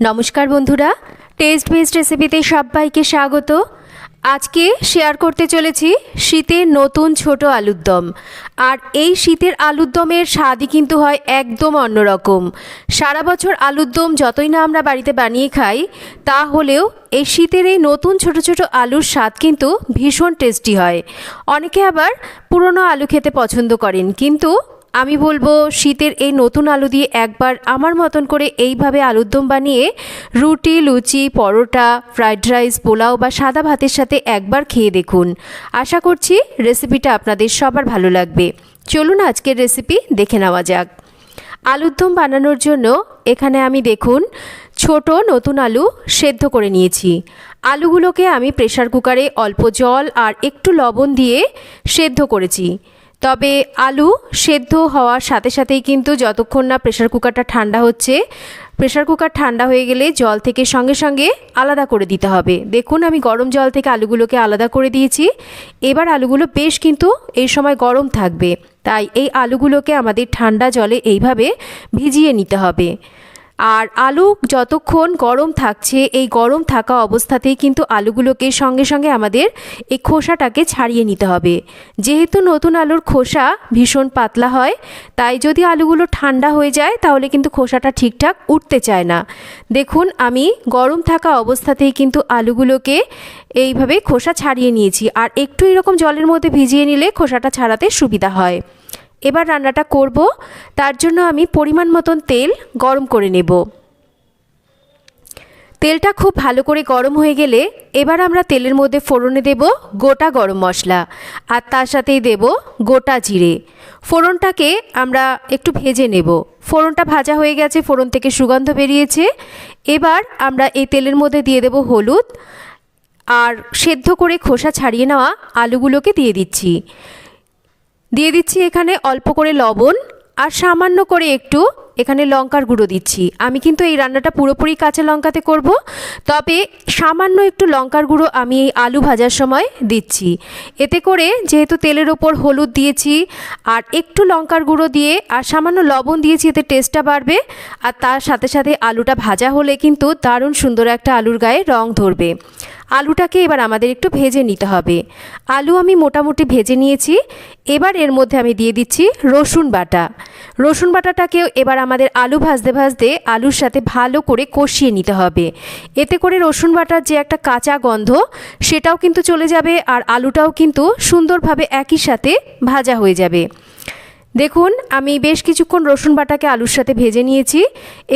নমস্কার বন্ধুরা test best রেসিপিতে সবাইকে স্বাগত। আজকে শেয়ার করতে চলেছি শীতের নতুন ছোট আলুর দম। আর এই শীতের আলুর দমের স্বাদই কিন্তু হয় একদম অন্যরকম সারা বছর আলুর দম যতই না আমরা বাড়িতে বানিয়ে খাই, তা হলেও এই শীতের এই নতুন ছোট ছোট আলুর স্বাদ কিন্তু ভীষণ টেস্টি হয়। অনেকে আবার পুরনো আলু খেতে পছন্দ করেন, কিন্তু আমি বলব, শীতের এই নতুন আলু দিয়ে একবার আমার মতন করে এইভাবে আলুর দম বানিয়ে রুটি, লুচি, পরোটা, ফ্রাইড রাইস, পোলাও বা সাদা ভাতের সাথে একবার খেয়ে দেখুন। আশা করছি রেসিপিটা আপনাদের সবার ভালো লাগবে। চলুন আজকের রেসিপি দেখে নেওয়া যাক। আলুর দম বানানোর জন্য এখানে আমি দেখুন, ছোট নতুন আলু সেদ্ধ করে নিয়েছি। আলুগুলোকে আমি প্রেশার কুকারে অল্প জল আর একটু লবণ দিয়ে সেদ্ধ করেছি। তবে আলু সেদ্ধ হওয়ার সাথে সাথেই কিন্তু যতক্ষণ না প্রেশার কুকারটা ঠান্ডা হচ্ছে প্রেশার কুকার ঠান্ডা হয়ে গেলে জল থেকে সঙ্গে সঙ্গে আলাদা করে দিতে হবে। দেখুন, আমি গরম জল থেকে আলুগুলোকে আলাদা করে দিয়েছি। এবার আলুগুলো বেশ কিন্তু এই সময় গরম থাকবে। তাই এই আলুগুলোকে আমাদের ঠান্ডা জলে এইভাবে ভিজিয়ে নিতে হবে। আর আলু যতক্ষণ গরম থাকছে, এই গরম থাকা অবস্থাতেই কিন্তু আলুগুলোকে সঙ্গে সঙ্গে আমাদের এই খোসাটাকে ছাড়িয়ে নিতে হবে। যেহেতু নতুন আলুর খোসা ভীষণ পাতলা হয়, তাই যদি আলুগুলো ঠান্ডা হয়ে যায়, তাহলে কিন্তু খোসাটা ঠিকঠাক উঠতে চায় না। দেখুন, আমি গরম থাকা অবস্থাতেই কিন্তু আলুগুলোকে এইভাবে খোসা ছাড়িয়ে নিয়েছি। আর একটু এরকম জলের মধ্যে ভিজিয়ে নিলে খোসাটা ছাড়াতে সুবিধা হয়। এবার রান্নাটা করব। তার জন্য আমি পরিমাণ মতন তেল গরম করে নেব। তেলটা খুব ভালো করে গরম হয়ে গেলে এবার আমরা তেলের মধ্যে ফোড়নে দেব গোটা গরম মশলা আর তার সাথেই দেব গোটা জিরে। ফোড়নটাকে আমরা একটু ভেজে নেব। ফোড়নটা ভাজা হয়ে গেছে, ফোড়ন থেকে সুগন্ধ বেরিয়েছে। এবার আমরা এই তেলের মধ্যে দিয়ে দেব হলুদ। আর সেদ্ধ করে খোসা ছাড়িয়ে নেওয়া আলুগুলোকে দিয়ে দিচ্ছি। দিয়ে দিচ্ছি এখানে অল্প করে লবণ আর সামান্য করে একটু এখানে লঙ্কার গুঁড়ো দিচ্ছি। আমি কিন্তু এই রান্নাটা পুরোপুরি কাঁচা লঙ্কাতে করব। তবে সামান্য একটু লঙ্কার গুঁড়ো আমি এই আলু ভাজার সময় দিচ্ছি। এতে করে যেহেতু তেলের ওপর হলুদ দিয়েছি আর একটু লঙ্কার গুঁড়ো দিয়ে আর সামান্য লবণ দিয়েছি, এতে টেস্টটা বাড়বে। আর তার সাথে সাথে আলুটা ভাজা হলে কিন্তু দারুণ সুন্দর একটা আলুর গায়ে রং ধরবে। আলুটাকে এবার আমাদের একটু ভেজে নিতে হবে। আলু আমি মোটামুটি ভেজে নিয়েছি। এবার এর মধ্যে আমি দিয়ে দিচ্ছি রসুন বাটা। রসুন বাটাটাকেও এবার আমাদের আলু ভাজতে ভাজতে আলুর সাথে ভালো করে কষিয়ে নিতে হবে। এতে করে রসুন বাটার যে একটা কাঁচা গন্ধ, সেটাও কিন্তু চলে যাবে আর আলুটাও কিন্তু সুন্দরভাবে একই সাথে ভাজা হয়ে যাবে। দেখুন, আমি বেশ কিছুক্ষণ রসুন বাটাকে আলুর সাথে ভেজে নিয়েছি।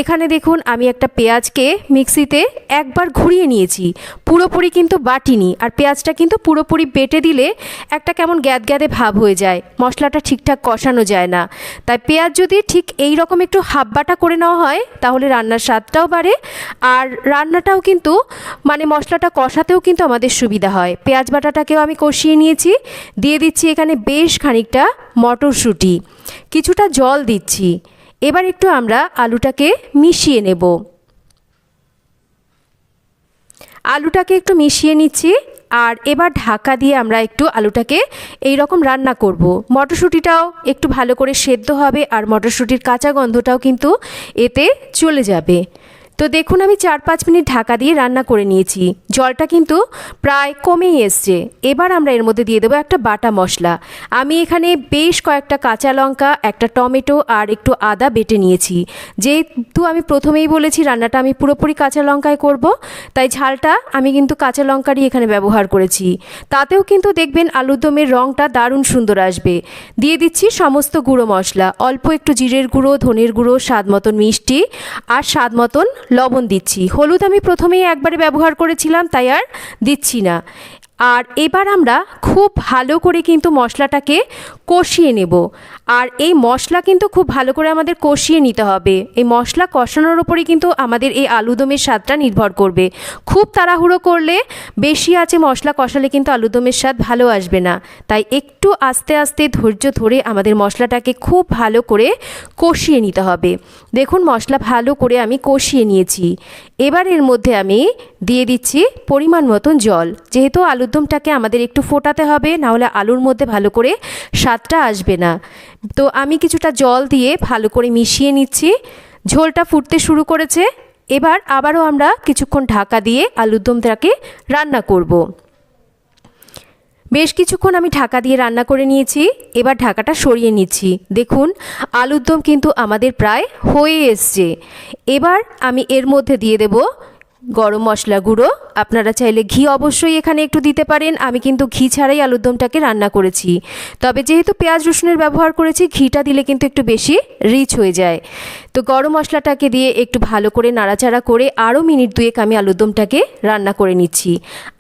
এখানে দেখুন, আমি একটা পেঁয়াজকে মিক্সিতে একবার ঘুরিয়ে নিয়েছি। পুরোপুরি কিন্তু বাটিনি আর পেঁয়াজটা কিন্তু পুরোপুরি বেটে দিলে একটা কেমন গ্যাদ গ্যাদে ভাব হয়ে যায়। মশলাটা ঠিকঠাক কষানো যায় না। তাই পেঁয়াজ যদি ঠিক এই রকম একটু হাফ বাটা করে নেওয়া হয়, তাহলে রান্নার স্বাদটাও বাড়ে আর রান্নাটাও কিন্তু মানে মশলাটা কষাতেও কিন্তু আমাদের সুবিধা হয়। পেঁয়াজ বাটাটাকেও আমি কষিয়ে নিয়েছি। দিয়ে দিচ্ছি এখানে বেশ খানিকটা মটরশুঁটি। কিছুটা জল দিচ্ছি। এবার একটু আমরা আলুটাকে মিশিয়ে নেব। আলুটাকে একটু মিশিয়ে নিচ্ছি আর এবার ঢাকা দিয়ে আমরা একটু আলুটাকে এই রকম রান্না করব। মটরশুঁটিটাও একটু ভালো করে সেদ্ধ হবে আর মটরশুঁটির কাঁচা গন্ধটাও কিন্তু এতে চলে যাবে। তো দেখুন, আমি চার পাঁচ মিনিট ঢাকা দিয়ে রান্না করে নিয়েছি। জলটা কিন্তু প্রায় কমেই এসছে। এবার আমরা এর মধ্যে দিয়ে দেবো একটা বাটা মশলা। আমি এখানে বেশ কয়েকটা কাঁচা লঙ্কা, একটা টমেটো আর একটু আদা বেটে নিয়েছি। যেহেতু আমি প্রথমেই বলেছি রান্নাটা আমি পুরোপুরি কাঁচা লঙ্কায় করব, তাই ঝালটা আমি কিন্তু কাঁচা লঙ্কারই এখানে ব্যবহার করেছি। তাতেও কিন্তু দেখবেন আলুর দমের রঙটা দারুণ সুন্দর আসবে। দিয়ে দিচ্ছি সমস্ত গুঁড়ো মশলা, অল্প একটু জিরের গুঁড়ো, ধনের গুঁড়ো, স্বাদ মতন মিষ্টি আর স্বাদ মতন লবণ দিচ্ছি। হলুদ আমি প্রথমেই একবারে ব্যবহার করেছিলাম তাই আর দিচ্ছি না। আর এবার আমরা খুব ভালো করে কিন্তু মশলাটাকে কষিয়ে নেব। আর এই মশলা কিন্তু খুব ভালো করে আমাদের কষিয়ে নিতে হবে। এই মশলা কষানোর ওপরেই কিন্তু আমাদের এই আলুদমের স্বাদটা নির্ভর করবে। খুব তাড়াহুড়ো করলে বেশি আছে মশলা কষালে কিন্তু আলুদমের স্বাদ ভালো আসবে না। তাই একটু আস্তে আস্তে ধৈর্য ধরে আমাদের মশলাটাকে খুব ভালো করে কষিয়ে নিতে হবে। দেখুন মশলা ভালো করে আমি কষিয়ে নিয়েছি। এবার এর মধ্যে আমি দিয়ে দিচ্ছি পরিমাণ মতন জল। যেহেতু আলুরদমটাকে আমাদের একটু ফোটাতে হবে, নাহলে আলুর মধ্যে ভালো করে স্বাদটা আসবে না। তো আমি কিছুটা জল দিয়ে ভালো করে মিশিয়ে নিচ্ছি। ঝোলটা ফুটতে শুরু করেছে। এবার আবারও আমরা কিছুক্ষণ ঢাকা দিয়ে আলুর দমটাকে রান্না করব। বেশ কিছুক্ষণ আমি ঢাকা দিয়ে রান্না করে নিয়েছি। এবার ঢাকাটা সরিয়ে নিচ্ছি। দেখুন, আলুর দম কিন্তু আমাদের প্রায় হয়ে এসছে। এবার আমি এর মধ্যে দিয়ে দেব গরম মশলা গুঁড়ো। আপনারা চাইলে ঘি অবশ্যই এখানে একটু দিতে পারেন। আমি কিন্তু ঘি ছাড়াই আলুর দমটাকে রান্না করেছি। তবে যেহেতু পেঁয়াজ রসুনের ব্যবহার করেছি, ঘিটা দিলে কিন্তু একটু বেশি রিচ হয়ে যায়। তো গরম মশলাটাকে দিয়ে একটু ভালো করে নাড়াচাড়া করে আরও মিনিট দুয়েক আমি আলুরদমটাকে রান্না করে নিচ্ছি।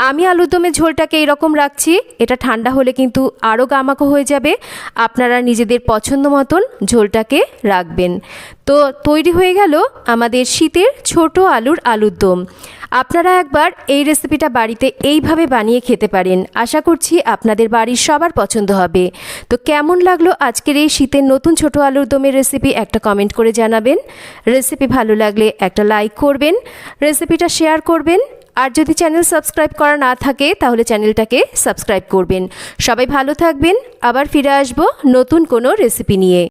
আমি আলুরদমের ঝোলটাকে এরকম রাখছি, এটা ঠান্ডা হলে কিন্তু আরও গামাকো হয়ে যাবে। আপনারা নিজেদের পছন্দ মতন ঝোলটাকে রাখবেন। তো তৈরি হয়ে গেল আমাদের শীতের ছোট আলুর আলুর দম আপনারা একবার এই রেসিপিটা বাড়িতে এইভাবে বানিয়ে খেতে পারেন। আশা করছি আপনাদের বাড়ির সবার পছন্দ হবে। তো কেমন লাগল আজকের এই শীতের নতুন ছোট আলুর দমের রেসিপি একটা কমেন্ট করে জানাবেন। রেসিপি ভালো লাগলে একটা লাইক করবেন, রেসিপিটা শেয়ার করবেন, আর যদি চ্যানেল সাবস্ক্রাইব করা না থাকে তাহলে চ্যানেলটাকে সাবস্ক্রাইব করবেন। সবাই ভালো থাকবেন, আবার ফিরে আসব নতুন কোনো রেসিপি নিয়ে।